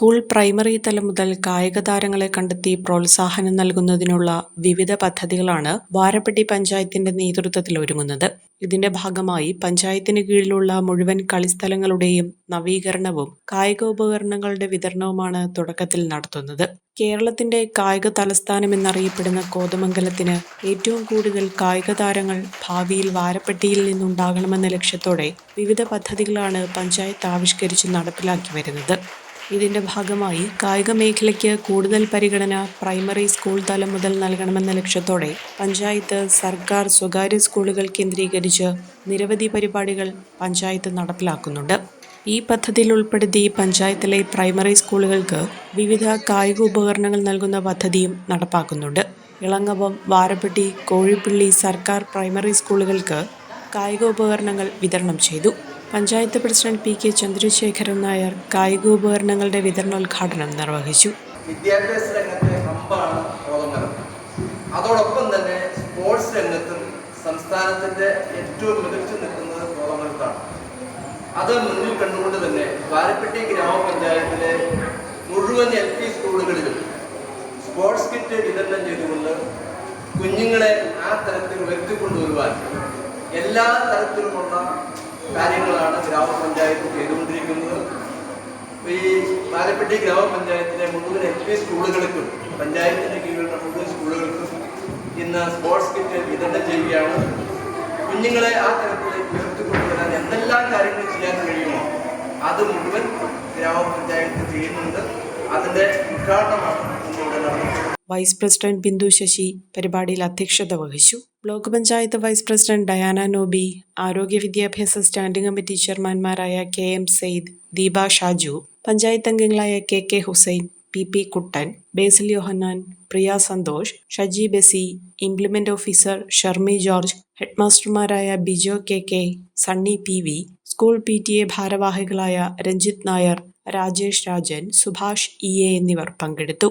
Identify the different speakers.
Speaker 1: School primary തലം മുതൽ കായിക താരങ്ങളെ കണ്ടെത്തി പ്രോത്സാഹനം നൽകുന്നതിനുള്ള വിവിധ പദ്ധതികളാണ് വാരപ്പെട്ടി പഞ്ചായത്തിന്റെ നേതൃത്വത്തിൽ ഒരുങ്ങുന്നത്. ഇതിന്റെ ഭാഗമായി പഞ്ചായത്തിന് കീഴിലുള്ള മുഴുവൻ കളിസ്ഥലങ്ങളുടെയും നവീകരണവും കായികോപകരണങ്ങളുടെ വിതരണവുമാണ് തുടക്കത്തിൽ നടത്തുന്നത്. കേരളത്തിന്റെ കായിക തലസ്ഥാനം എന്നറിയപ്പെടുന്ന കോതമംഗലത്തിന് ഏറ്റവും കൂടുതൽ കായിക താരങ്ങൾ ഭാവിയിൽ വാരപ്പെട്ടിയിൽ നിന്നുണ്ടാകണമെന്ന ലക്ഷ്യത്തോടെ വിവിധ പദ്ധതികളാണ് പഞ്ചായത്ത് ആവിഷ്കരിച്ച് നടപ്പിലാക്കി വരുന്നത്. ഇതിന്റെ ഭാഗമായി കായിക മേഖലയ്ക്ക് കൂടുതൽ പരിഗണന പ്രൈമറി സ്കൂൾ തലം മുതൽ നൽകണമെന്ന ലക്ഷ്യത്തോടെ പഞ്ചായത്ത് സർക്കാർ സ്വകാര്യ സ്കൂളുകൾ കേന്ദ്രീകരിച്ച് നിരവധി പരിപാടികൾ പഞ്ചായത്ത് നടപ്പിലാക്കുന്നുണ്ട്. ഈ പദ്ധതിയിൽ ഉൾപ്പെടുത്തി പഞ്ചായത്തിലെ പ്രൈമറി സ്കൂളുകൾക്ക് വിവിധ കായിക ഉപകരണങ്ങൾ നൽകുന്ന പദ്ധതിയും നടപ്പാക്കുന്നുണ്ട്. ഇളങ്ങവം വാരപ്പെട്ടി കോഴിപ്പള്ളി സർക്കാർ പ്രൈമറി സ്കൂളുകൾക്ക് കായിക ഉപകരണങ്ങൾ വിതരണം ചെയ്തു. Panchayat president P K Chandrasekharan Nair കായികോപകരണങ്ങളുടെ വിതരണോദ്ഘാടനം നിർവഹിച്ചു.
Speaker 2: വിദ്യാഭ്യാസ രംഗത്തെ ഹമ്പാണ് കോതമംഗലം അതോടൊപ്പം തന്നെ സ്പോർട്സ് രംഗത്തും സംസ്ഥാനത്തിന്റെ ഏറ്റവും മികച്ചു നിൽക്കുന്നത് കോതമംഗലത്താണ് അത് മുന്നിൽ കണ്ടുകൊണ്ട് തന്നെ വാരപ്പെട്ടി ഗ്രാമപഞ്ചായത്തിലെ മുഴുവൻ എൽ പി സ്കൂളുകളിലും സ്പോർട്സ് കിറ്റ് വിതരണം ചെയ്തുകൊണ്ട് കുഞ്ഞുങ്ങളെ ആ തരത്തിൽ ഉയർത്തിക്കൊണ്ടുവരുവാൻ എല്ലാ തരത്തിലുമുള്ള കാര്യങ്ങളാണ് ഗ്രാമപഞ്ചായത്ത് ചെയ്തുകൊണ്ടിരിക്കുന്നത്. ഈ പാലപ്പെട്ടി ഗ്രാമപഞ്ചായത്തിലെ മുഴുവൻ എൽ പി സ്കൂളുകൾക്കും പഞ്ചായത്തിന്റെ കീഴിലുള്ള മുഴുവൻ സ്കൂളുകൾക്കും ഇന്ന് സ്പോർട്സ് കിറ്റ് വിതരണം ചെയ്യുകയാണ്. കുഞ്ഞുങ്ങളെ ആ തരത്തിലേക്ക് ഉയർത്തിക്കൊണ്ടുവരാൻ എന്തെല്ലാം കാര്യങ്ങൾ ചെയ്യാൻ കഴിയുമോ അത് മുഴുവൻ ഗ്രാമപഞ്ചായത്ത് ചെയ്യുന്നുണ്ട്. അതിന്റെ ഉദ്ഘാടനമാണ്
Speaker 1: വൈസ് പ്രസിഡന്റ് ബിന്ദു ശശി പരിപാടിയിൽ അധ്യക്ഷത വഹിച്ചു. Block panchayat vice president Diana Noby ആരോഗ്യ വിദ്യാഭ്യാസ സ്റ്റാൻഡിംഗ് കമ്മിറ്റി ചെയർമാൻമാരായ കെ എം സെയ്ദ് ദീപ ഷാജു പഞ്ചായത്ത് അംഗങ്ങളായ K K Hussain P P Kuttan Basil Yohannan Priya Santhosh Shaji Besi implement officer Sharmi George ഹെഡ്മാസ്റ്റർമാരായ Bijo K K Sunny P V school P T A ഭാരവാഹികളായ Ranjith Nair Rajesh Rajan Subhash E A എന്നിവർ പങ്കെടുത്തു.